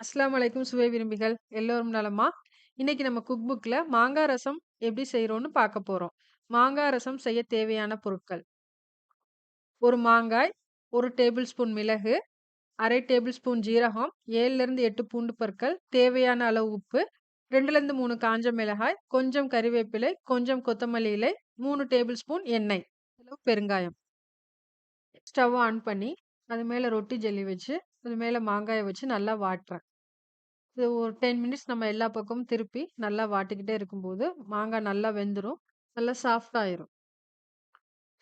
அஸ்லாம் வலைக்கும் சுவை விரும்பிகள் எல்லோரும் நலமா? இன்னைக்கு நம்ம குக் புக்கில் மாங்காய் ரசம் எப்படி செய்கிறோன்னு பார்க்க போகிறோம் மாங்காய் ரசம் செய்ய தேவையான பொருட்கள். ஒரு மாங்காய், ஒரு டேபிள் ஸ்பூன் மிளகு, அரை டேபிள் ஸ்பூன் ஜீரகம், 7லிருந்து 8 பூண்டு பற்கள், தேவையான அளவு உப்பு, 2லிருந்து 3 காஞ்ச மிளகாய், கொஞ்சம் கறிவேப்பிலை, கொஞ்சம் கொத்தமல்லி இலை, மூணு டேபிள் ஸ்பூன் எண்ணெய், அளவு பெருங்காயம். ஸ்டவ் ஆன் பண்ணி, அது மேலே ரொட்டி ஜல்லி வச்சு, அது மேலே மாங்காயை வச்சு நல்லா வாட்டுறேன். இது ஒரு 10 மினிட்ஸ் நம்ம எல்லா பக்கமும் திருப்பி நல்லா வாட்டிக்கிட்டே இருக்கும்போது, மாங்காய் நல்லா வெந்துடும் நல்லா சாஃப்டாயிரும்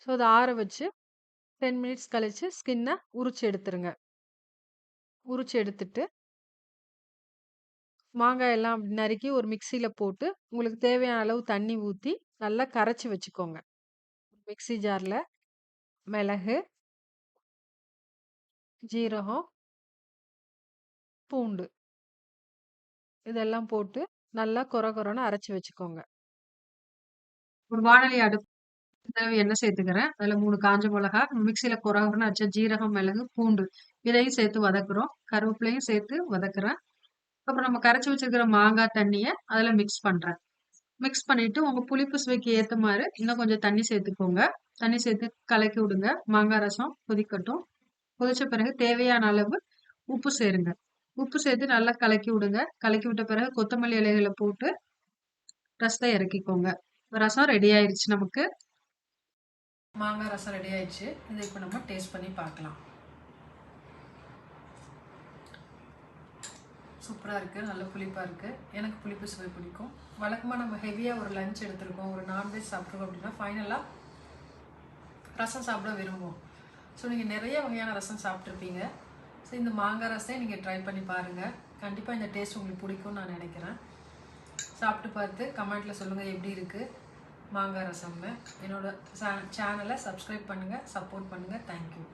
ஸோ அதை ஆற வச்சு 10 மினிட்ஸ் கழித்து ஸ்கின்னை உரிச்சு எடுத்துருங்க. உரிச்சு எடுத்துட்டு மாங்காயெல்லாம் அப்படி நறுக்கி ஒரு மிக்சியில் போட்டு, உங்களுக்கு தேவையான அளவு தண்ணி ஊற்றி நல்லா கரைச்சி வச்சுக்கோங்க. மிக்ஸி ஜாரில் மிளகு ஜீரகம் பூண்டு. இதெல்லாம் போட்டு நல்லா கொர கொரன்னு அரைச்சு வச்சுக்கோங்க. ஒரு வானலி அடுப்பு எண்ணெய் சேர்த்துக்கிறேன். அதுல மூணு காஞ்ச மிளகா, மிக்சியில் குறகுறன்னு கொரன்னு ஜீரகம், மிளகு, பூண்டு இதையும் சேர்த்து வதக்குறோம். கருவேப்பிலையும் சேர்த்து வதக்குறேன். அப்புறம் நம்ம கரைச்சு வச்சிருக்கிற மாங்காய் தண்ணியை அதுல மிக்ஸ் பண்றேன். மிக்ஸ் பண்ணிட்டு உங்க புளிப்பு சுவைக்கு ஏத்த மாதிரி இன்னும் கொஞ்சம் தண்ணி சேர்த்துக்கோங்க. தண்ணி சேர்த்து கலக்கி விடுங்க. மாங்காய் ரசம் கொதிக்கட்டும். கொதிச்ச பிறகு தேவையான அளவு உப்பு சேருங்க. உப்பு சேர்த்து நல்லா கலக்கி விடுங்க. கலக்கி விட்ட பிறகு கொத்தமல்லி இலைகளை போட்டு ரசத்தை இறக்கிக்கோங்க. ரசம் ரெடி ஆயிடுச்சு நமக்கு. மாங்காய் ரசம் ரெடி ஆயிடுச்சு. இதை இப்போ நம்ம டேஸ்ட் பண்ணி பார்க்கலாம். சூப்பராக இருக்குது நல்ல புளிப்பாக இருக்குது எனக்கு புளிப்பு சுவை பிடிக்கும். வழக்கமாக நம்ம ஹெவியாக ஒரு லஞ்ச் எடுத்திருக்கோம், ஒரு நான்வெஜ் சாப்பிட்ருக்கோம் அப்படின்னா, ஃபைனலாக ரசம் சாப்பிட விரும்புவோம். ஸோ நீங்கள் நிறைய வகையான ரசம் சாப்பிட்ருப்பீங்க ஸோ இந்த மாங்காய் ரசத்தை நீங்கள் ட்ரை பண்ணி பாருங்கள் கண்டிப்பாக இந்த டேஸ்ட் உங்களுக்கு பிடிக்கும்னு நான் நினைக்கிறேன். சாப்பிட்டு பார்த்து கமெண்ட்ல சொல்லுங்கள் எப்படி இருக்குது மாங்காய் ரசம்னு. என்னோடய சேனலை சப்ஸ்கிரைப் பண்ணுங்கள் சப்போர்ட் பண்ணுங்கள் தேங்க் யூ.